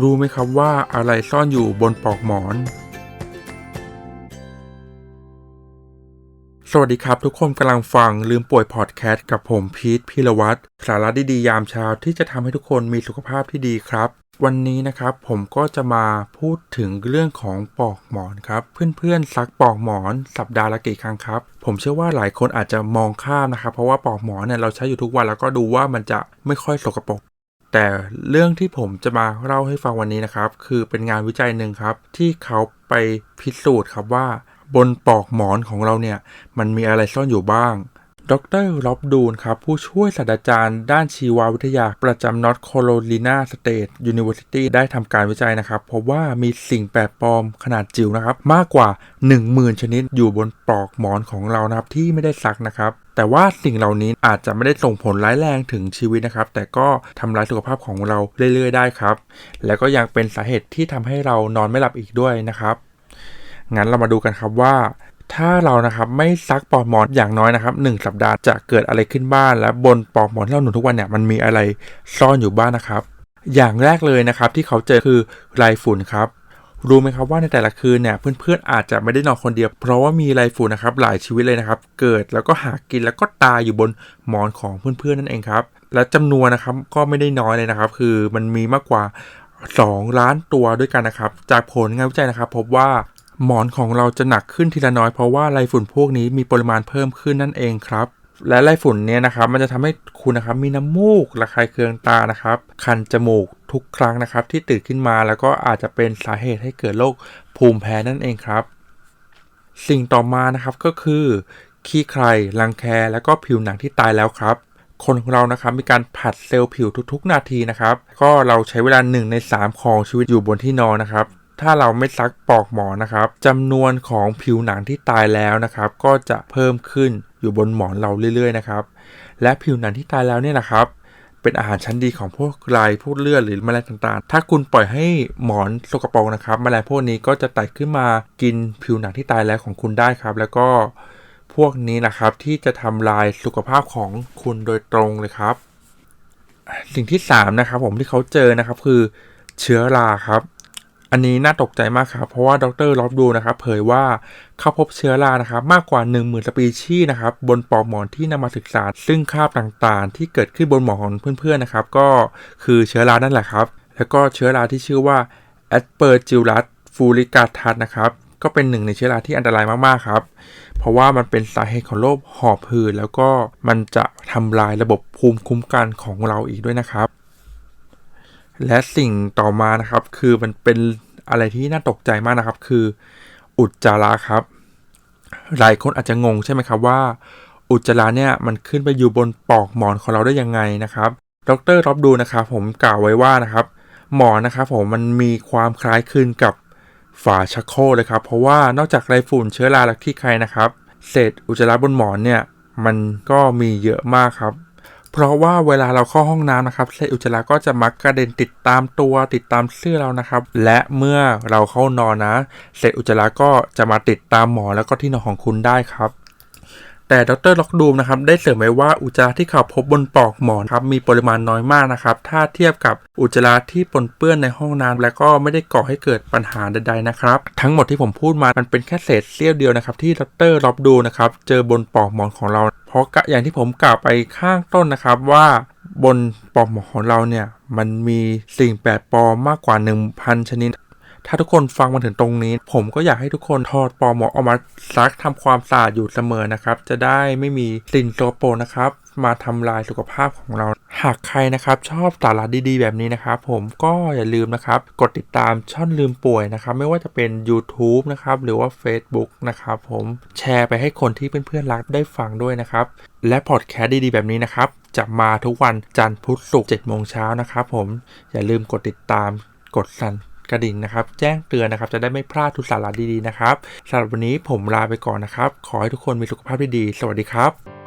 รู้ไหมครับว่าอะไรซ่อนอยู่บนปลอกหมอน สวัสดีครับทุกคนกำลังฟังลืมป่วยพอดแคสต์กับผมพีทพิรวัตรสาระดีๆยามเช้าที่จะทำให้ทุกคนมีสุขภาพที่ดีครับ วันนี้นะครับผมก็จะมาพูดถึงเรื่องของปลอกหมอนครับ เพื่อนๆซักปลอกหมอนสัปดาห์ละกี่ครั้งครับผมเชื่อว่าหลายคนอาจจะมองข้ามนะครับ เพราะว่าปลอกหมอนเนี่ยเราใช้อยู่ทุกวันแล้วก็ดูว่ามันจะไม่ค่อยสกปรก แต่เรื่องที่ผมจะมาเล่าให้ฟังวันนี้นะครับ คือเป็นงานวิจัยหนึ่งครับ ที่เขาไปพิสูจน์ครับว่า บนปลอกหมอนของเราเนี่ย มันมีอะไรซ่อนอยู่บ้าง ดรล็อบดูนครับ ผู้ช่วยศาสตราจารย์ด้านชีววิทยาประจำ North Carolina State University ได้ทำการวิจัยนะครับพบว่ามีสิ่งแปลกปลอมขนาดจิ๋วนะครับ มากกว่า 10,000 ชนิดอยู่บนปลอกหมอนของเรานะครับที่ไม่ได้ซักนะครับ แต่ว่าสิ่งเหล่านี้อาจจะไม่ได้ส่งผลร้ายแรงถึงชีวิตนะครับ แต่ก็ทำร้ายสุขภาพของเราเรื่อยๆ ได้ครับ แล้วก็ยังเป็นสาเหตุที่ทำให้เรานอนไม่หลับอีกด้วยนะครับ งั้นเรามาดูกันครับว่าถ้าเรานะครับไม่ซักปลอกหมอนอย่างน้อยนะครับหนึ่งสัปดาห์จะเกิดอะไรขึ้นบ้าง และบนปลอกหมอนที่เราหนุนทุกวันเนี่ยมันมีอะไรซ่อนอยู่บ้างนะครับ อย่างแรกเลยนะครับที่เขาเจอคือไรฝุ่นครับ รู้ไหมครับว่าในแต่ละคืนเนี่ยเพื่อนๆอาจจะไม่ได้นอนคนเดียว เพราะว่ามีไรฝุ่นนะครับหลายชีวิตเลยนะครับ เกิดแล้วก็หากินแล้วก็ตายอยู่บนหมอนของเพื่อนๆนั่นเองครับ และจำนวนนะครับก็ไม่ได้น้อยเลยนะครับ คือมันมีมากกว่า 2 ล้านตัวด้วยกันนะครับ จากผลงานวิจัยนะครับ พบว่าหมอนของเราจะหนักขึ้นทีละน้อยเพราะว่าไรฝุ่นพวกนี้มีปริมาณเพิ่มขึ้นนั่นเองครับ และไรฝุ่นเนี่ยนะครับ มันจะทำให้คุณนะครับมีน้ำมูกระคายเคืองตานะครับ คันจมูกทุกครั้งนะครับ ที่ตื่นขึ้นมาแล้วก็อาจจะเป็นสาเหตุให้เกิดโรคภูมิแพ้นั่นเองครับ สิ่งต่อมานะครับก็คือขี้ใครรังแคแล้วก็ผิวหนังที่ตายแล้วครับ คนของเรานะครับมีการผัดเซลล์ผิวทุกๆ นาทีนะครับ ก็เราใช้เวลา1ใน 3 ของชีวิตอยู่บนที่นอนนะครับ ถ้าเราไม่ซักปลอกหมอนนะครับจำนวนของผิวหนังที่ตายแล้วนะครับ ก็จะเพิ่มขึ้นอยู่บนหมอนเราเรื่อยๆนะครับ และผิวหนังที่ตายแล้วเนี่ยนะครับ เป็นอาหารชั้นดีของพวกลายพวกเลือดหรือแมลงต่างๆ ถ้าคุณปล่อยให้หมอนสกปรกนะครับแมลงพวกนี้ก็จะไต่ขึ้นมากินผิวหนังที่ตายแล้วของคุณได้ครับ แล้วก็พวกนี้นะครับที่จะทำลายสุขภาพของคุณโดยตรงเลยครับ สิ่งที่3นะครับผมที่เขาเจอนะครับคือเชื้อราครับ อันนี้น่าตกใจมากครับ เพราะว่าดรล็อบดูนะครับเผยว่าเขาพบเชื้อรานะครับมากกว่า 1 0,000 สปีชีส์นะครับบนปอกหมอนที่นำมาศึกษา ซึ่งคราบต่างๆ ที่เกิดขึ้นบนหมอนของเพื่อนๆนะครับก็คือเชื้อรานั่นแหละครับ แล้วก็เชื้อราที่ชื่อว่า Aspergillus fulicatus นะครับก็เป็นหนึ่งในเชื้อราที่อันตรายมากๆครับ เพราะว่ามันเป็นสาเหตุของโรคหอบหืดแล้วก็มันจะทำลายระบบภูมิคุ้มกันของเราอีกด้วยนะครับ และสิ่งต่อมานะครับ คือมันเป็นอะไรที่น่าตกใจมากนะครับ คือ อุจจาระครับ หลายคนอาจจะงงใช่ไหมครับว่า อุจจาระเนี่ยมันขึ้นไปอยู่บนปลอกหมอนของเราได้ยังไงนะครับ ดรรับดูนะครับ ผมกล่าวไว้ว่านะครับ หมอนนะครับผมมันมีความคล้ายคลึงกับฝาชักโครกเลยครับ เพราะว่านอกจากไรฝุ่นเชื้อราและขี้ใครนะครับ เศษอุจจาระบนหมอนเนี่ย มันก็มีเยอะมากครับ เพราะว่าเวลาเราเข้าห้องน้ำนะครับเศษอุจจาระก็จะมักกระเด็นติดตามตัวติดตามเสื้อเรานะครับ และเมื่อเราเข้านอนนะเศษอุจจาระก็จะมาติดตามหมอนแล้วก็ที่นอนของคุณได้ครับ แต่ดรล็อกดูมนะครับได้เสริมไว้ว่าอุจจาระที่เขาพบบนปลอกหมอนครับมีปริมาณน้อยมากนะครับถ้าเทียบกับอุจจาระที่ปนเปื้อนในห้องน้ำและก็ไม่ได้ก่อให้เกิดปัญหาใดๆนะครับทั้งหมดที่ผมพูดมามันเป็นแค่เศษเสี้ยวเดียวนะครับที่ดรล็อบดูนะครับเจอบนปลอกหมอนของเรา เพราะอย่างที่ผมกล่าวไปข้างต้นนะครับว่าบนปลอกหมอนของเราเนี่ยมันมีสิ่งแปลกปลอมมากกว่า 1,000 ชนิด ถ้าทุกคนฟังมาถึงตรงนี้ ผมก็อยากให้ทุกคนถอดปลอกหมอนออกมาซักทำความสะอาดอยู่เสมอนะครับ จะได้ไม่มีสิ่งโสโปรนะครับ มาทำลายสุขภาพของเรา หากใครนะครับ ชอบสาระดีๆ แบบนี้นะครับ ผมก็อย่าลืมนะครับ กดติดตามช่อนลืมป่วยนะครับ ไม่ว่าจะเป็น YouTube นะครับ หรือว่า Facebook นะครับ ผมแชร์ไปให้คนที่เพื่อนๆรักได้ฟังด้วยนะครับ และพอดแคสต์ดีๆ แบบนี้นะครับ จะมาทุกวันจันทร์พุธศุกร์7โมงเช้านะครับ ผมอย่าลืมกดติดตามกดสั่น กระดิ่งนะครับ แจ้งเตือนนะครับ จะได้ไม่พลาดทุกสาระดีๆนะครับสำหรับวันนี้ผมลาไปก่อนนะครับ ขอให้ทุกคนมีสุขภาพที่ดี สวัสดีครับ